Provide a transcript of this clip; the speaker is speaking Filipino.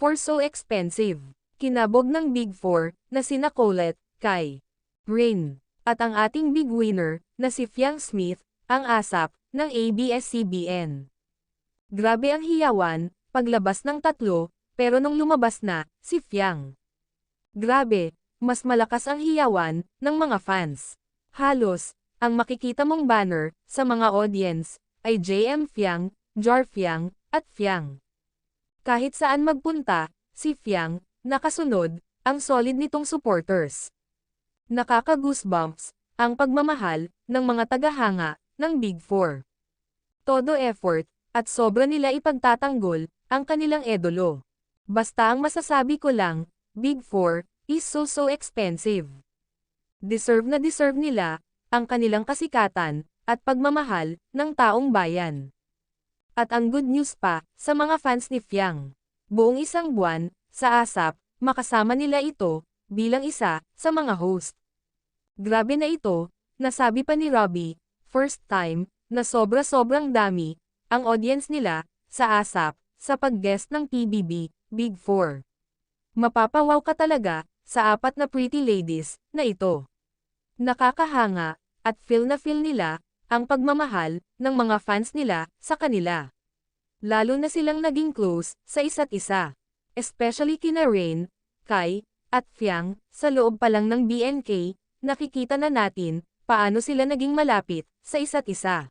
Four so expensive. Kinabog ng Big Four, na sina Colette, Kai, Rin, at ang ating big winner, na si Fiang Smith, ang asap, ng ABS-CBN. Grabe ang hiyawan, paglabas ng tatlo, pero nung lumabas na, si Fiang. Grabe, mas malakas ang hiyawan, ng mga fans. Halos, ang makikita mong banner, sa mga audience, ay JM Fiang, Jar Fiang, at Fiang. Kahit saan magpunta, si Fiang, nakasunod, ang solid nitong supporters. Nakaka-goosebumps, ang pagmamahal, ng mga tagahanga, ng Big Four. Todo effort, at sobra nila ipagtatanggol, ang kanilang edolo. Basta ang masasabi ko lang, Big Four, is so so expensive. Deserve na deserve nila, ang kanilang kasikatan, at pagmamahal, ng taong bayan. At ang good news pa, sa mga fans ni Fiang. Buong isang buwan, sa ASAP, makasama nila ito, bilang isa, sa mga host. Grabe na ito, nasabi pa ni Robbie, first time, na sobra-sobrang dami, ang audience nila, sa ASAP, sa pag-guest ng PBB, Big Four. Mapapawaw ka talaga, sa apat na pretty ladies, na ito. Nakakahanga, at feel na feel nila, ang pagmamahal, ng mga fans nila, sa kanila. Lalo na silang naging close, sa isa't isa. Especially kina Rain, Kai, at Fiang, sa loob pa lang ng BNK, nakikita na natin, paano sila naging malapit, sa isa't isa.